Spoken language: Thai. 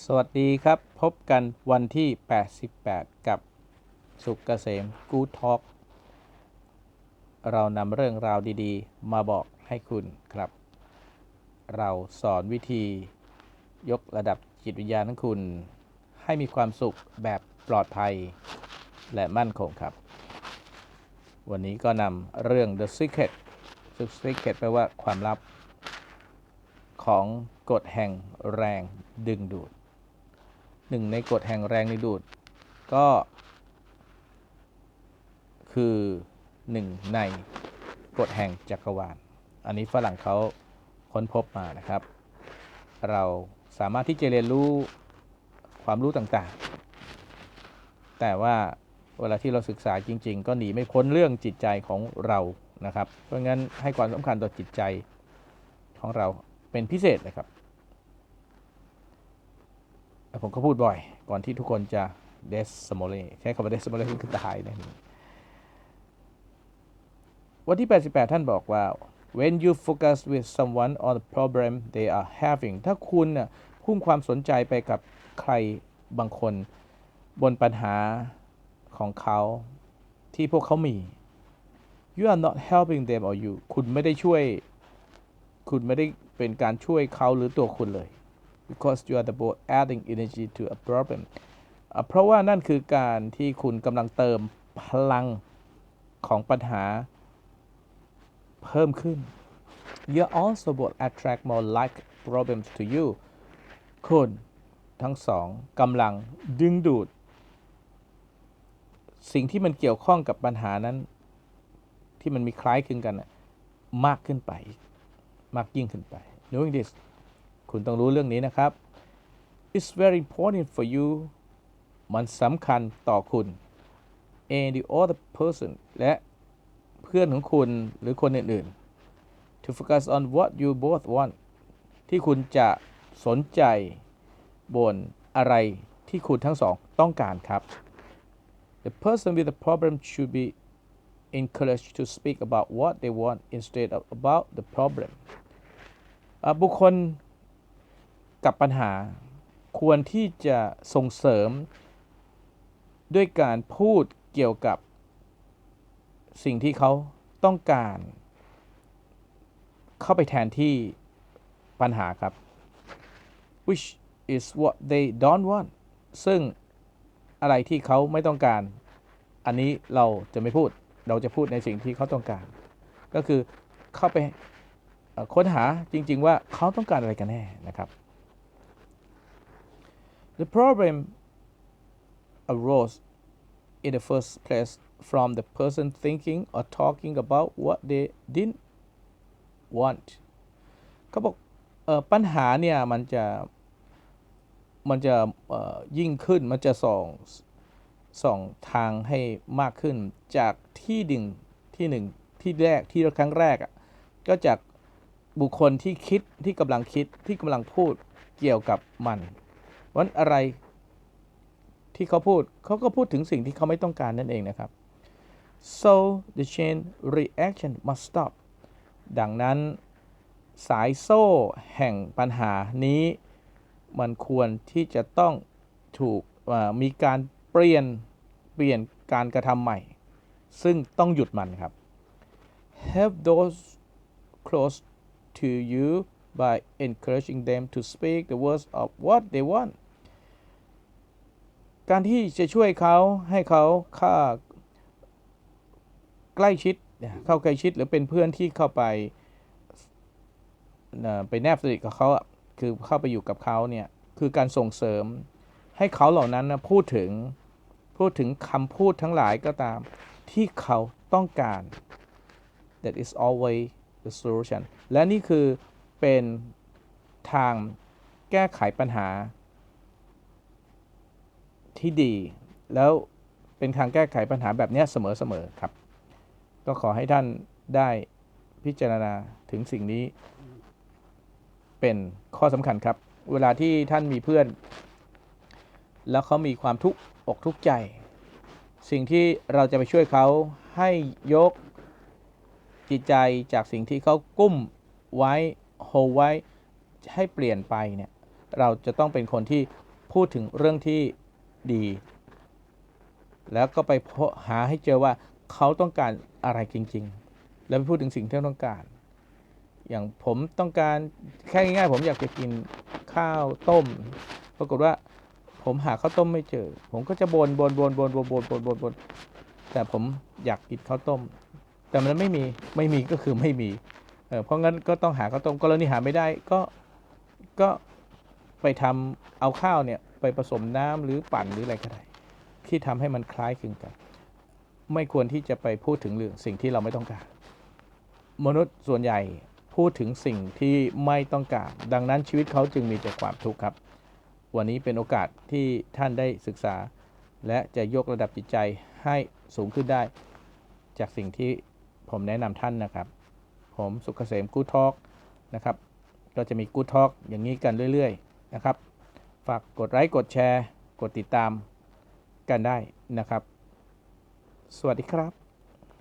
สวัสดีครับ พบกันวันที่ 88 กับสุกเกษมกูทอกเรานำเรื่องราวดีๆ มาบอกให้คุณครับ เราสอนวิธี ยกระดับจิตวิญญาณของคุณ ให้มีความสุขแบบปลอดภัย และมั่นคงครับ วันนี้ก็นำเรื่อง The Secret The Secret แปลว่าความลับของกฎแห่งแรงดึงดูด หนึ่งในกฎแห่งแรงดึงดูด ก็ คือหนึ่งในกฎแห่งจักรวาล อันนี้ฝรั่งเขาค้นพบมานะครับ เราสามารถที่จะเรียนรู้ความรู้ต่างๆ แต่ว่าเวลาที่เราศึกษาจริง ๆ ก็หนีไม่พ้นเรื่องจิตใจของเรานะครับ เพราะงั้นให้ความสำคัญต่อจิตใจของเราเป็นพิเศษนะครับ ผมก็พูดบ่อย ก่อนที่ทุกคนจะเดสสโมเลใช้คำว่าเดสสโมเลคือตายนะวันที่ 88 ท่านบอกว่า when you focus with someone on the problem they are having ถ้าคุณน่ะพุ่งความสนใจไปกับใครบางคนบนปัญหาของเขาที่พวกเขามี you are not helping them or you คุณไม่ได้ช่วย คุณไม่ได้เป็นการช่วยเขาหรือตัวคุณเลย because you are the both adding energy to a problem เพราะว่านั่นคือการที่คุณกำลังเติมพลังของปัญหาเพิ่มขึ้น you also both attract more like problems to you คุณทั้งสองกำลังดึงดูด สิ่งที่มันเกี่ยวข้องกับปัญหานั้น ที่มันมีคล้ายคลึงกันมากขึ้นไป มากยิ่งขึ้นไป knowing this คุณต้องรู้เรื่องนี้นะครับ it's very important for you มันสำคัญต่อคุณ and the other person และเพื่อนของคุณหรือคนอื่นๆ to focus on what you both want ที่คุณจะสนใจบนอะไรที่คุณทั้งสองต้องการครับ the person with the problem should be encouraged to speak about what they want instead of about the problem บุคคล กับปัญหา ควรที่จะส่งเสริม ด้วยการพูดเกี่ยวกับสิ่งที่เขาต้องการ เข้าไปแทนที่ปัญหาครับ which is what they don't want ซึ่งอะไรที่เขาไม่ต้องการ อันนี้เราจะไม่พูด เราจะพูดในสิ่งที่เขาต้องการ ก็คือเข้าไปค้นหาจริง ๆ ว่าเขาต้องการอะไรกันแน่นะครับ The problem arose in the first place from the person thinking or talking about what they didn't want เขาบอกปัญหาเนี่ยมันจะมันจะยิ่งขึ้นมันจะส่องส่องทางให้มากขึ้นจากที่ดิ่งที่หนึ่งที่แรกที่ครั้งแรกอะก็จากบุคคลที่คิดที่กำลังคิดที่กำลังพูดเกี่ยวกับมัน วันอะไรที่เขาพูดเขาก็พูดถึงสิ่งที่เขาไม่ต้องการนั่นเองนะครับ so the chain reaction must stop ดังนั้นสายโซ่แห่งปัญหานี้มันควรที่จะต้องถูกมีการเปลี่ยนเปลี่ยนการกระทำใหม่ ซึ่งต้องหยุดมันครับ help those close to you by encouraging them to speak the words of what they want การที่จะช่วยเขาให้เขาเข้าใกล้ชิดเข้าใกล้ชิดหรือเป็นเพื่อนที่เข้าไปไปแนบสนิทกับเขาคือเข้าไปอยู่กับเขาเนี่ยคือการส่งเสริมให้เขาเหล่านั้นนะพูดถึงพูดถึงคำพูดทั้งหลายก็ตามที่เขาต้องการ that is always the solution และนี่คือเป็นทางแก้ไขปัญหา ที่ดี แล้วเป็นทางแก้ไขปัญหาแบบนี้เสมอๆครับ ก็ขอให้ท่านได้พิจารณาถึงสิ่งนี้เป็นข้อสำคัญครับ เวลาที่ท่านมีเพื่อน แล้วเขามีความทุกข์อกทุกข์ใจ สิ่งที่เราจะไปช่วยเขาให้ยกจิตใจจากสิ่งที่เขากุ้มไว้โฮไว้ให้เปลี่ยนไปเนี่ยเราจะต้องเป็นคนที่พูดถึงเรื่องที่ ดี แล้วก็ไปพบหาให้เจอว่าเขาต้องการอะไรจริง ๆ แล้วไปพูดถึงสิ่งที่เขาต้องการ อย่างผมต้องการแค่ง่ายๆผมอยากจะกินข้าวต้ม ปรากฏว่าผมหาข้าวต้มไม่เจอ ผมก็จะบนบนบนบนบนบนบนบนบนแต่ผมอยากกินข้าวต้ม แต่มันไม่มีไม่มีก็คือไม่มีเเพราะงั้นก็ต้องหาข้าวต้มกรณีหาไม่ได้ก็ก็ไปทำเอาข้าวเนี่ย ไปผสมน้ำหรือปั่นหรืออะไรก็ได้ที่ทำให้มันคล้ายคลึงกัน ไม่ควรที่จะไปพูดถึงเรื่องสิ่งที่เราไม่ต้องการ มนุษย์ส่วนใหญ่พูดถึงสิ่งที่ไม่ต้องการ ดังนั้นชีวิตเขาจึงมีแต่ความทุกข์ครับ วันนี้เป็นโอกาสที่ท่านได้ศึกษา และจะยกระดับจิตใจให้สูงขึ้นได้ จากสิ่งที่ผมแนะนำท่านนะครับ ผมสุขเกษมกูทอกนะครับก็จะมีกูทอกอย่างนี้กันเรื่อย ๆ นะครับ ฝากกดไลค์กดแชร์ กดติดตามกันได้นะครับ สวัสดีครับ